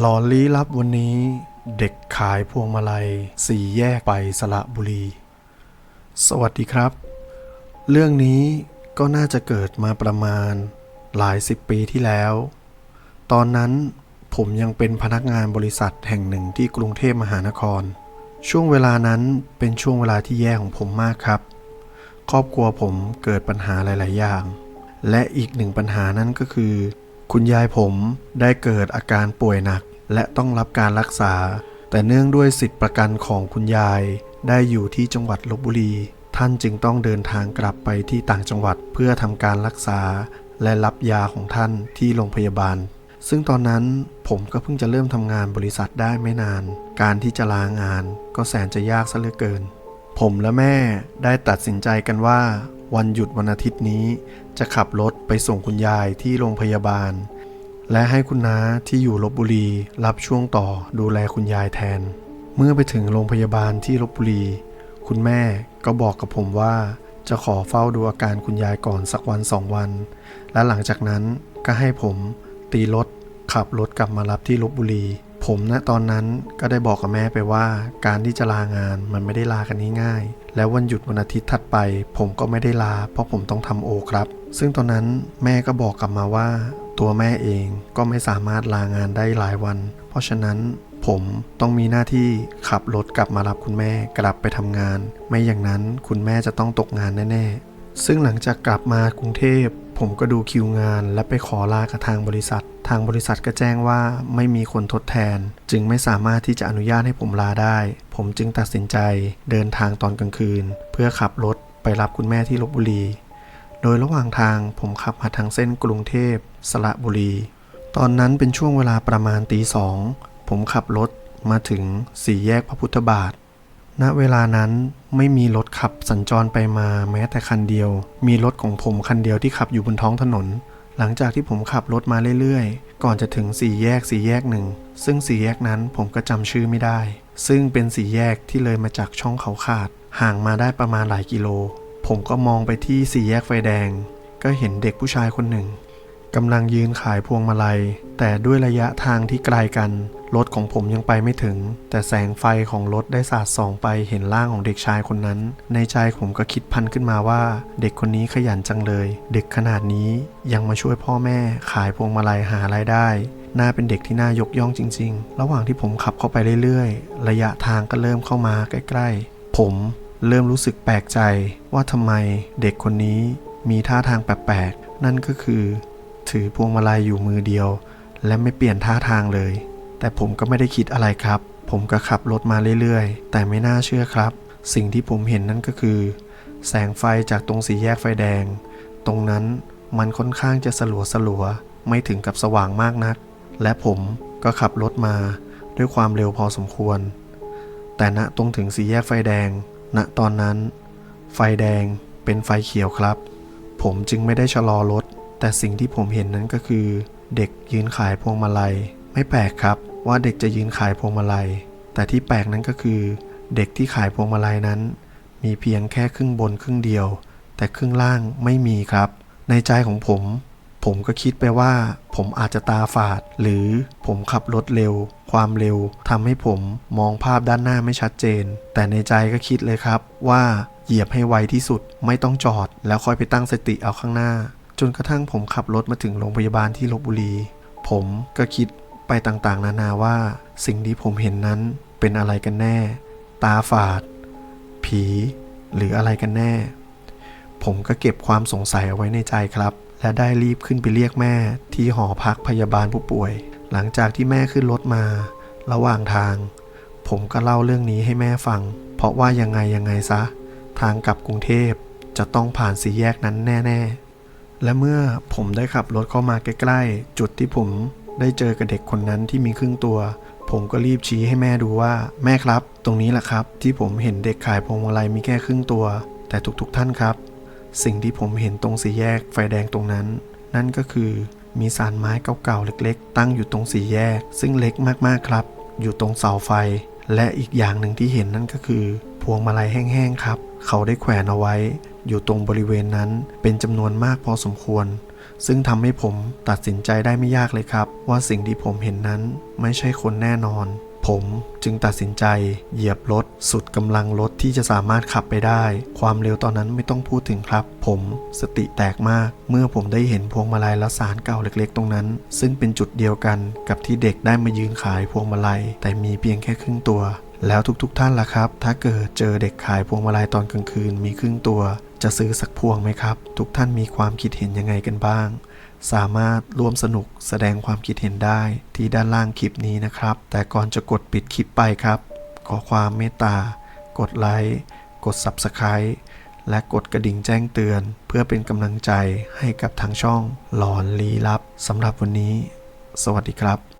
หลอนลี้ลับวันนี้ เด็กขายพวงมาลัยสี่แยกไปสระบุรี สวัสดีครับ เรื่องนี้ก็น่าจะเกิดมาประมาณหลายสิบปีที่แล้ว ตอนนั้นผมยังเป็นพนักงานบริษัทแห่งหนึ่งที่กรุงเทพมหานคร ช่วงเวลานั้นเป็นช่วงเวลาที่แย่ของผมมากครับ ครอบครัวผมเกิดปัญหาหลาย ๆ อย่าง และอีกหนึ่งปัญหานั้นก็คือ คุณยายผมได้เกิดอาการป่วยหนัก และต้องรับการรักษา แต่เนื่องด้วยสิทธิประกันของคุณยาย ได้อยู่ที่จังหวัดลบบุรี ท่านจึงต้องเดินทางกลับไปที่ต่างจังหวัดเพื่อทำการรักษา และรับยาของท่านที่โรงพยาบาล ซึ่งตอนนั้นผมก็เพิ่งจะเริ่มทำงานบริษัทได้ไม่นาน การที่จะลางานก็แสนจะยากซะเหลือเกิน ผมและแม่ได้ตัดสินใจกันว่า วันหยุดวันอาทิตย์นี้ จะขับรถไปส่งคุณยายที่โรงพยาบาล และให้คุณน้าที่อยู่ลบบุรีรับช่วงต่อดูแลคุณยายแทน เมื่อไปถึงโรงพยาบาลที่ลบบุรี คุณแม่ก็บอกกับผมว่าจะขอเฝ้าดูอาการคุณยายก่อนสักวันสองวัน และหลังจากนั้นก็ให้ผมตีรถขับรถกลับมารับที่ลบบุรี ผมณตอนนั้นก็ได้บอกกับแม่ไปว่า การที่จะลางานมันไม่ได้ลากันง่ายๆ แล้ววันหยุดวันอาทิตย์ถัดไป ผมก็ไม่ได้ลา เพราะผมต้องทำโอครับ ซึ่งตอนนั้นแม่ก็บอกกลับมาว่า ตัวแม่เองก็ไม่สามารถลางานได้หลายวัน เพราะฉะนั้นผมต้องมีหน้าที่ขับรถกลับมารับคุณแม่กลับไปทำงาน ไม่อย่างนั้นคุณแม่จะต้องตกงานแน่ๆ ซึ่งหลังจากกลับมากรุงเทพ ผมก็ดูคิวงาน และไปขอลากับทางบริษัท ทางบริษัทก็แจ้งว่าไม่มีคนทดแทน จึงไม่สามารถที่จะอนุญาตให้ผมลาได้ ผมจึงตัดสินใจเดินทางตอนกลางคืน เพื่อขับรถไปรับคุณแม่ที่ลบบุรี โดยระหว่างทางผมขับมาทางเส้นกรุงเทพ สระบุรี ตอนนั้นเป็นช่วงเวลาประมาณตีสอง ผมขับรถมาถึงสี่แยกพระพุทธบาท ณ เวลานั้นไม่มีรถขับสัญจรไปมาแม้แต่คันเดียว มีรถของผมคันเดียวที่ขับอยู่บนท้องถนน หลังจากที่ผมขับรถมาเรื่อยๆ ก่อนจะถึงสี่แยกสี่แยกหนึ่ง ซึ่งสี่แยกนั้นผมก็จำชื่อไม่ได้ ซึ่งเป็นสี่แยกที่เลยมาจากช่องเขาขาด ห่างมาได้ประมาณหลายกิโล ผมก็มองไปที่สี่แยกไฟแดง ก็เห็นเด็กผู้ชายคนหนึ่งกำลังยืนขายพวงมาลัย แต่ด้วยระยะทางที่ไกลกัน รถของผมยังไปไม่ถึง แต่แสงไฟของรถได้สาดส่องไปเห็นร่างของเด็กชายคนนั้น ในใจผมก็คิดพันขึ้นมาว่า เด็กคนนี้ขยันจังเลย เด็กขนาดนี้ยังมาช่วยพ่อแม่ขายพวงมาลัยหารายได้น่าเป็นเด็กที่น่ายกย่องจริง ๆ ระหว่างที่ผมขับเข้าไปเรื่อยๆ ระยะทางก็เริ่มเข้ามาใกล้ ๆ ผม เริ่มรู้สึกแปลกใจว่าทำไมเด็กคนนี้มีท่าทางแปลกๆ นั่นก็คือ ถือพวงมาลัยอยู่มือเดียว และไม่เปลี่ยนท่าทางเลย แต่ผมก็ไม่ได้คิดอะไรครับ ผมก็ขับรถมาเรื่อยๆ แต่ไม่น่าเชื่อครับ สิ่งที่ผมเห็นนั่นก็คือ แสงไฟจากตรงสีแยกไฟแดง ตรงนั้นมันค่อนข้างจะสลัวสลัวไม่ถึงกับสว่างมากนัก และผมก็ขับรถมาด้วยความเร็วพอสมควร แต่ณตรงถึงสีแยกไฟแดง ณตอนนั้น ไฟแดงเป็นไฟเขียวครับ ผมจึงไม่ได้ชะลอรถ แต่สิ่งที่ผมเห็นนั้นก็คือ เด็กยืนขายพวงมาลัย ไม่แปลกครับว่าเด็กจะยืนขายพวงมาลัย แต่ที่แปลกนั้นก็คือ เด็กที่ขายพวงมาลัยนั้น มีเพียงแค่ครึ่งบนครึ่งเดียว แต่ครึ่งล่างไม่มีครับ ในใจของผม ผมก็คิดไปว่า ผมอาจจะตาฝาด หรือผมขับรถเร็ว ความเร็วทำให้ผมมองภาพด้านหน้าไม่ชัดเจน แต่ในใจก็คิดเลยครับว่าเหยียบให้ไวที่สุดไม่ต้องจอด แล้วค่อยไปตั้งสติเอาข้างหน้า จนกระทั่งผมขับรถมาถึงโรงพยาบาลที่ลบบุรี ผมก็คิดไปต่างๆ นานาว่า สิ่งที่ผมเห็นนั้นเป็นอะไรกันแน่ ตาฝาด ผี หรืออะไรกันแน่ ผมก็เก็บความสงสัยเอาไว้ในใจครับ และได้รีบขึ้นไปเรียกแม่ที่หอพักพยาบาลผู้ป่วย หลังจากที่แม่ขึ้นรถมา ระหว่างทาง ผมก็เล่าเรื่องนี้ให้แม่ฟัง เพราะว่ายังไงยังไงซะ ทางกลับกรุงเทพจะต้องผ่านสี่แยกนั้นแน่ ๆ และเมื่อผมได้ขับรถเข้ามาใกล้ๆ จุดที่ผมได้เจอกับเด็กคนนั้นที่มีครึ่งตัว ผมก็รีบชี้ให้แม่ดูว่า แม่ครับ ตรงนี้แหละครับ ที่ผมเห็นเด็กขายพวงมาลัยมีแค่ครึ่งตัว แต่ทุกๆท่านครับ สิ่งที่ผมเห็นตรงสี่แยกไฟแดงตรงนั้น นั่นก็คือมีสารไม้เก่าๆเล็กๆ ตั้งอยู่ตรงสี่แยก ซึ่งเล็กมากๆครับ อยู่ตรงเสาไฟ และอีกอย่างหนึ่งที่เห็นนั่นก็คือ พวงมาลัยแห้งๆครับ เขาได้แขวนเอาไว้ อยู่ตรงบริเวณนั้นเป็นจำนวนมากพอสมควร ซึ่งทำให้ผมตัดสินใจได้ไม่ยากเลยครับ ว่าสิ่งที่ผมเห็นนั้นไม่ใช่คนแน่นอน ผมจึงตัดสินใจเหยียบรถ สุดกำลังรถที่จะสามารถขับไปได้ ความเร็วตอนนั้นไม่ต้องพูดถึงครับ ผมสติแตกมาก เมื่อผมได้เห็นพวงมาลัยและสารเก่าเล็กๆ ตรงนั้น ซึ่งเป็นจุดเดียวกันกับที่เด็กได้มายืนขายพวงมาลัย แต่มีเพียงแค่ครึ่งตัว แล้วทุกๆท่านล่ะครับ ถ้าเกิดเจอเด็กขายพวงมาลัยตอนกลางคืนมีครึ่งตัว จะซื้อสักพวงไหมครับ ทุกท่านมีความคิดเห็นยังไงกันบ้าง สามารถร่วมสนุกแสดงความคิดเห็นได้ที่ด้านล่างคลิปนี้นะครับ แต่ก่อนจะกดปิดคลิปไปครับ ขอความเมตตา กดไลค์ กด Subscribe และกดกระดิ่งแจ้งเตือน เพื่อเป็นกำลังใจให้กับทางช่องหลอนลี้ลับสำหรับวันนี้ สวัสดีครับ